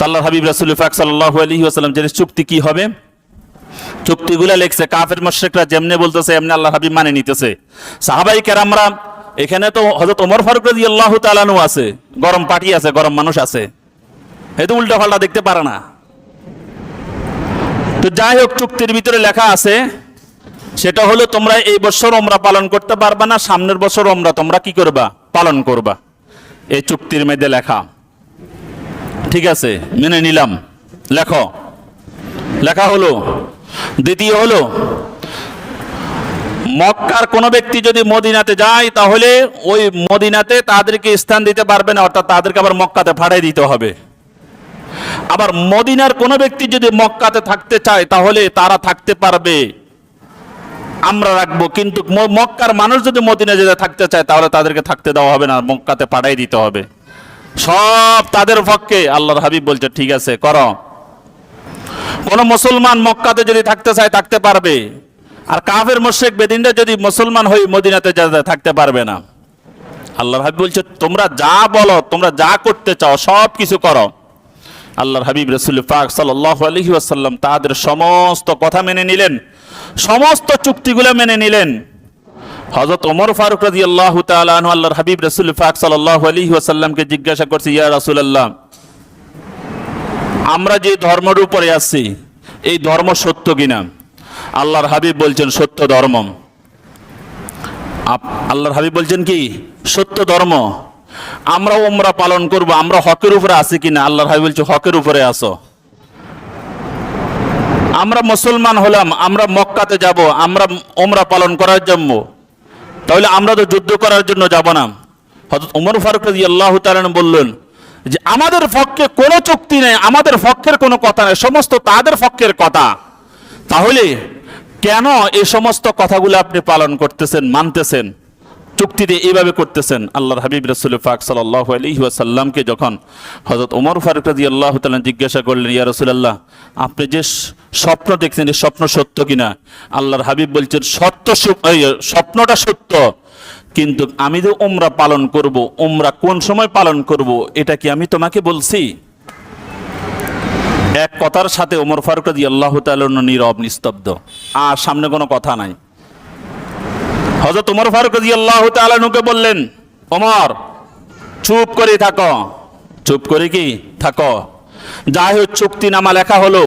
তাল্লাহ হাবিব রাসুল ফাক সাল্লাহ আলী আসালাম যে চুক্তি কি হবে? চুক্তিগুলা লেখছে কাফের মশ্রেকরা যেমনে বলতেছে, এমনি আল্লাহ হাবিব মানে নিতেছে। সাহাবাই কেরামরা, এখানে তো হজরত ওমর ফারুক রাজি আল্লাহ তালানু আছে। গরম পার্টি আছে, গরম মানুষ আছে। এ তো উল্টা পাল্টা দেখতে পারে না। তো যাই হোক, চুক্তির ভিতরে লেখা আছে, সেটা হলো তোমরা এই বছর ওমরা পালন করতে পারবা না, সামনের বছর ওমরা তোমরা কি করবা? পালন করবা। এই চুক্তির মধ্যে লেখা। ঠিক আছে, মেনে নিলাম। লেখো। লেখা হলো, দ্বিতীয় হলো, মক্কার কোনো ব্যক্তি যদি মদিনাতে যায়, তাহলে ওই মদিনাতে তাদেরকে স্থান দিতে পারবে না, অর্থাৎ তাদেরকে আবার মক্কাতে ভাড়াই দিতে হবে। আবার মদিনার কোনো ব্যক্তি যদি মক্কাতে থাকতে চায়, তাহলে তারা থাকতে পারবে। আমরা রাখব, কিন্তু মক্কার মানুষ যদি মদিনা যেতে থাকতে চায়, তাহলে তাদেরকে থাকতে দেওয়া হবে না, মক্কাতে পাঠাই দিতে হবে। সব তাদের পক্ষে আল্লাহর হাবিব বলছে, ঠিক আছে, কর। কোন মুসলমান মক্কাতে যদি থাকতে চায়, থাকতে পারবে। আর কাফের মোশেক বেদিনটা যদি মুসলমান হয়ে মদিনাতে থাকতে পারবে না। আল্লাহর হাবিব বলছে, তোমরা যা বলো, তোমরা যা করতে চাও, সব কিছু করো। আল্লাহর হাবিব রসুল পাক সাল্লাহ আলহি আসাল্লাম তাদের সমস্ত কথা মেনে নিলেন। সমস্ত চুক্তিগুলো মেনে নিলেন। হজরত ওমর ফারুক রাজি আল্লাহ তালু আল্লাহর হাবিব রসুল পাক সাল্লাহ আলহি আসাল্লামকে জিজ্ঞাসা করছি, ইয়া রাসুলাল্লাহ, আমরা যে ধর্মের উপরে আছি, এই ধর্ম সত্য কিনা? আল্লাহর হাবিব বলছেন, সত্য ধর্ম। আল্লাহর হাবিব বলছেন কি? সত্য ধর্ম। আমরা ওমরা পালন করব, আমরা হকের উপরে আছি কিনা? আল্লাহর হাবিব বলছে, হকের উপরে আসো আমরা মুসলমান হলাম, আমরা মক্কাতে যাব, আমরা ওমরা পালন করার জন্য। তাহলে আমরা তো যুদ্ধ করার জন্য যাব না। হযরত ওমর ফারুক রাজি আল্লাহ বললেন যে, আমাদের পক্ষে কোনো চুক্তি নেই, আমাদের পক্ষের কোনো কথা নেই, সমস্ত তাদের পক্ষের কথা। তাহলে কেন এই সমস্ত কথাগুলো আপনি পালন করতেছেন, মানতেছেন? চুক্তিতে এইভাবে করতেছেন? আল্লাহর হাবিব রসুল ফাক সাল্লাহ আলহিহাসাল্লামকে যখন হজরত উমর ফারুক রাজি আল্লাহ তালন জিজ্ঞাসা করলেন, ইয়া রসুলাল্লাহ, আপনি যে স্বপ্ন দেখছেন এই স্বপ্ন সত্য কিনা? আল্লাহর হাবিব বলছেন, সত্য স্বপ্নটা সত্য। কিন্তু আমি যে ওমরা পালন করব ওমরা কোন সময় পালন করব, এটা কি আমি তোমাকে বলছি? এক কথার সাথে ওমর ফারুক রাজি আল্লাহ নীরব, নিস্তব্ধ। আর সামনে কোনো কথা নাই। হজরত উমর ফারুক রাজি আল্লাহ তালানুকে বললেন, ওমর, চুপ করে থাকো। চুপ করে কি? থাকো। যাই হোক চুক্তিনামা লেখা হলো।